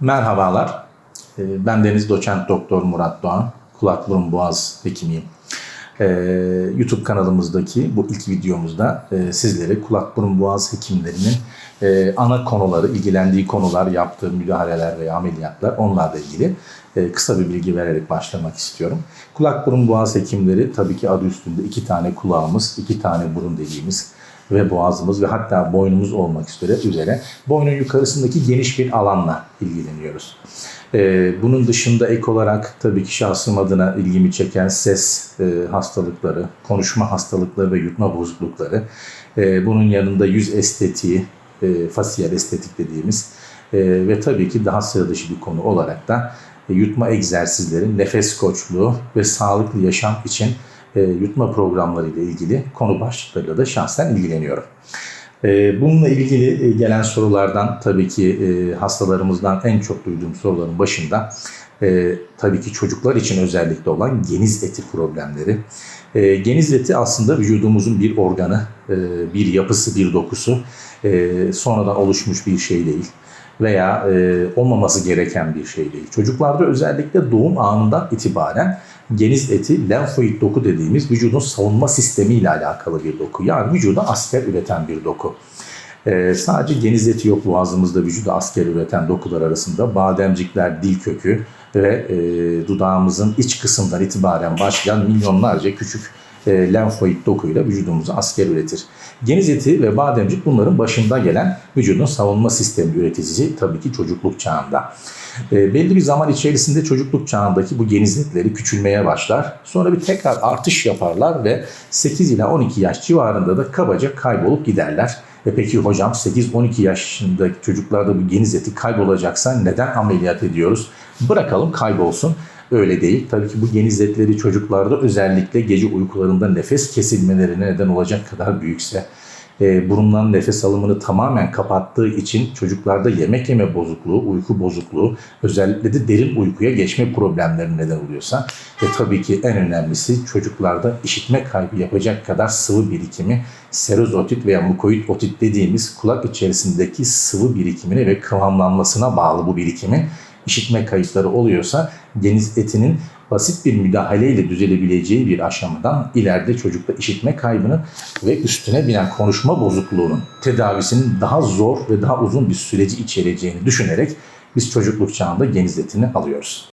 Merhabalar. Ee, Ben Deniz Doçent Doktor Murat Doğan. Kulak burun boğaz hekimiyim. Ee, YouTube kanalımızdaki bu ilk videomuzda e, sizlere kulak burun boğaz hekimlerinin e, ana konuları, ilgilendiği konular, yaptığı müdahaleler veya ameliyatlar onlarla ilgili e, kısa bir bilgi vererek başlamak istiyorum. Kulak burun boğaz hekimleri tabii ki adı üstünde iki tane kulağımız, iki tane burun deliğimiz ve boğazımız ve hatta boynumuz olmak üzere üzere boynun yukarısındaki geniş bir alanla ilgileniyoruz. Ee, bunun dışında ek olarak tabii ki şahsım adına ilgimi çeken ses e, hastalıkları, konuşma hastalıkları ve yutma bozuklukları, e, bunun yanında yüz estetiği, e, fasiyel estetik dediğimiz e, ve tabii ki daha sıra dışı bir konu olarak da e, yutma egzersizleri, nefes koçluğu ve sağlıklı yaşam için e, yutma programları ile ilgili konu başlıklarıyla da şahsen ilgileniyorum. E, bununla ilgili e, gelen sorulardan tabii ki e, hastalarımızdan en çok duyduğum soruların başında tabii ki çocuklar için özellikle olan geniz eti problemleri. Geniz eti aslında vücudumuzun bir organı, bir yapısı, bir dokusu. Sonradan oluşmuş bir şey değil veya olmaması gereken bir şey değil. Çocuklarda özellikle doğum anından itibaren geniz eti lenfoid doku dediğimiz vücudun savunma sistemiyle alakalı bir doku. Yani vücuda asker üreten bir doku. Ee, sadece geniz eti yok boğazımızda vücuda asker üreten dokular arasında bademcikler, dil kökü ve e, dudağımızın iç kısımdan itibaren başlayan milyonlarca küçük e, lenfoid dokuyla vücudumuza asker üretir. Geniz eti ve bademcik bunların başında gelen vücudun savunma sistemi üreticisi tabii ki çocukluk çağında. E, belli bir zaman içerisinde çocukluk çağındaki bu geniz etleri küçülmeye başlar. Sonra bir tekrar artış yaparlar ve 8 ila 12 yaş civarında da kabaca kaybolup giderler. E peki hocam 8-12 yaşındaki çocuklarda bu geniz eti kaybolacaksa neden ameliyat ediyoruz? Bırakalım kaybolsun. Öyle değil. Tabii ki bu geniz etleri çocuklarda özellikle gece uykularında nefes kesilmelerine neden olacak kadar büyükse, e, burundan nefes alımını tamamen kapattığı için çocuklarda yemek yeme bozukluğu, uyku bozukluğu, özellikle de derin uykuya geçme problemleri neden oluyorsa ve tabii ki en önemlisi çocuklarda işitme kaybı yapacak kadar sıvı birikimi, serozotit veya mukoid otit dediğimiz kulak içerisindeki sıvı birikimine ve kıvamlanmasına bağlı bu birikimin işitme kayıpları oluyorsa geniz etinin basit bir müdahaleyle düzelebileceği bir aşamadan ileride çocukta işitme kaybını ve üstüne binen konuşma bozukluğunun tedavisinin daha zor ve daha uzun bir süreci içereceğini düşünerek biz çocukluk çağında geniz etini alıyoruz.